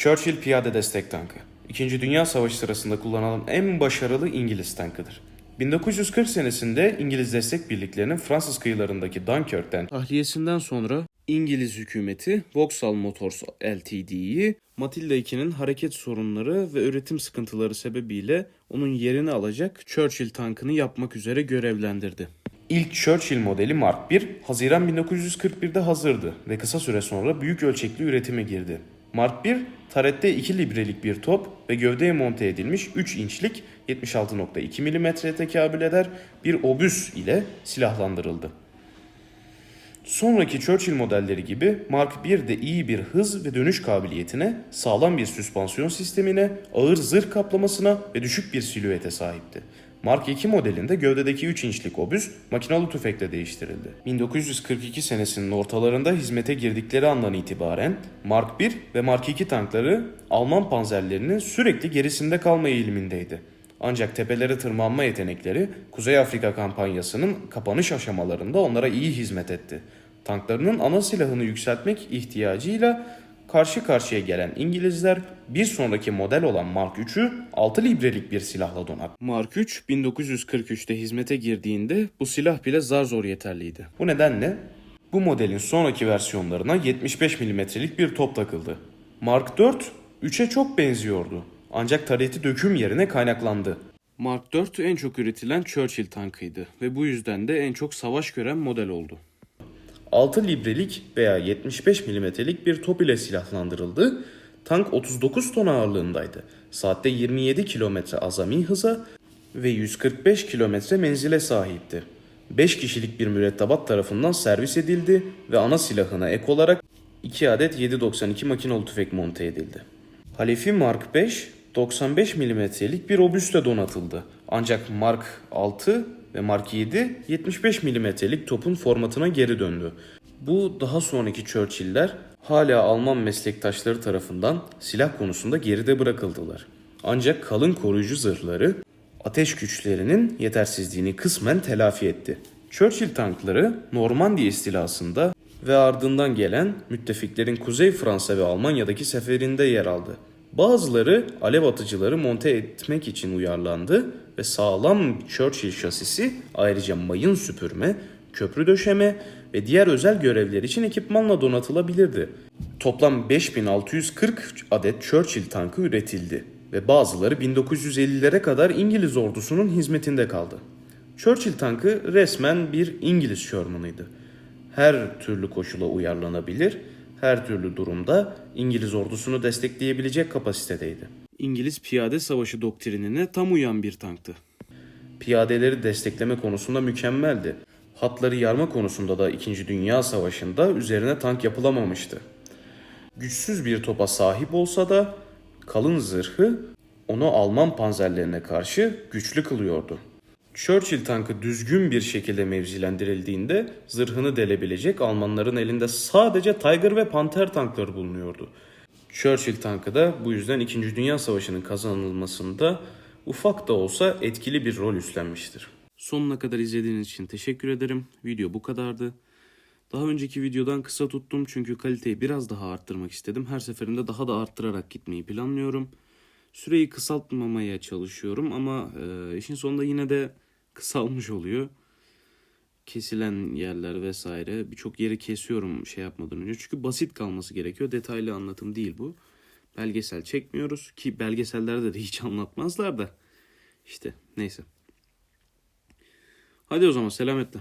Churchill piyade destek tankı. İkinci Dünya Savaşı sırasında kullanılan en başarılı İngiliz tankıdır. 1940 senesinde İngiliz destek birliklerinin Fransız kıyılarındaki Dunkirk'ten tahliyesinden sonra İngiliz hükümeti Vauxhall Motors Ltd'yi Matilda 2'nin hareket sorunları ve üretim sıkıntıları sebebiyle onun yerini alacak Churchill tankını yapmak üzere görevlendirdi. İlk Churchill modeli Mark I, Haziran 1941'de hazırdı ve kısa süre sonra büyük ölçekli üretime girdi. Mark I, tarette 2 librelik bir top ve gövdeye monte edilmiş 3 inçlik 76.2 mm tekabül eder bir obüs ile silahlandırıldı. Sonraki Churchill modelleri gibi Mark I de iyi bir hız ve dönüş kabiliyetine, sağlam bir süspansiyon sistemine, ağır zırh kaplamasına ve düşük bir silüete sahipti. Mark II modelinde gövdedeki 3 inçlik obüs makinalı tüfekle değiştirildi. 1942 senesinin ortalarında hizmete girdikleri andan itibaren Mark I ve Mark II tankları Alman panzerlerinin sürekli gerisinde kalma eğilimindeydi. Ancak tepelere tırmanma yetenekleri Kuzey Afrika kampanyasının kapanış aşamalarında onlara iyi hizmet etti. Tanklarının ana silahını yükseltmek ihtiyacıyla karşı karşıya gelen İngilizler bir sonraki model olan Mark III'ü 6 librelik bir silahla donattı. Mark III 1943'te hizmete girdiğinde bu silah bile zar zor yeterliydi. Bu nedenle bu modelin sonraki versiyonlarına 75 milimetrelik bir top takıldı. Mark IV 3'e çok benziyordu. Ancak tarihti döküm yerine kaynaklandı. Mark IV en çok üretilen Churchill tankıydı ve bu yüzden de en çok savaş gören model oldu. 6 librelik veya 75 milimetrelik bir top ile silahlandırıldı. Tank 39 ton ağırlığındaydı. Saatte 27 kilometre azami hıza ve 145 kilometre menzile sahipti. 5 kişilik bir mürettebat tarafından servis edildi ve ana silahına ek olarak 2 adet 7.92 makinalı tüfek monte edildi. Halefi Mark 5 95 milimetrelik bir obüsle donatıldı. Ancak Mark 6 ve Mark 7 75 milimetrelik topun formatına geri döndü. Bu daha sonraki Churchill'ler hala Alman meslektaşları tarafından silah konusunda geride bırakıldılar. Ancak kalın koruyucu zırhları ateş güçlerinin yetersizliğini kısmen telafi etti. Churchill tankları Normandiya istilasında ve ardından gelen müttefiklerin Kuzey Fransa ve Almanya'daki seferinde yer aldı. Bazıları alev atıcıları monte etmek için uyarlandı ve sağlam Churchill şasisi ayrıca mayın süpürme, köprü döşeme ve diğer özel görevler için ekipmanla donatılabilirdi. Toplam 5640 adet Churchill tankı üretildi ve bazıları 1950'lere kadar İngiliz ordusunun hizmetinde kaldı. Churchill tankı resmen bir İngiliz Sherman'ıydı. Her türlü koşula uyarlanabilir, her türlü durumda İngiliz ordusunu destekleyebilecek kapasitedeydi. İngiliz piyade savaşı doktrinine tam uyan bir tanktı. Piyadeleri destekleme konusunda mükemmeldi. Hatları yarma konusunda da 2. Dünya Savaşı'nda üzerine tank yapılamamıştı. Güçsüz bir topa sahip olsa da kalın zırhı onu Alman panzerlerine karşı güçlü kılıyordu. Churchill tankı düzgün bir şekilde mevzilendirildiğinde zırhını delebilecek Almanların elinde sadece Tiger ve Panther tankları bulunuyordu. Churchill tankı da bu yüzden 2. Dünya Savaşı'nın kazanılmasında ufak da olsa etkili bir rol üstlenmiştir. Sonuna kadar izlediğiniz için teşekkür ederim. Video bu kadardı. Daha önceki videodan kısa tuttum çünkü kaliteyi biraz daha arttırmak istedim. Her seferinde daha da arttırarak gitmeyi planlıyorum. Süreyi kısaltmamaya çalışıyorum ama e, işin sonunda yine de kısalmış oluyor. Kesilen yerler vesaire birçok yeri kesiyorum şey yapmadan önce. Çünkü basit kalması gerekiyor. Detaylı anlatım değil bu. Belgesel çekmiyoruz ki belgesellerde de hiç anlatmazlar da. İşte neyse. Hadi o zaman selametle.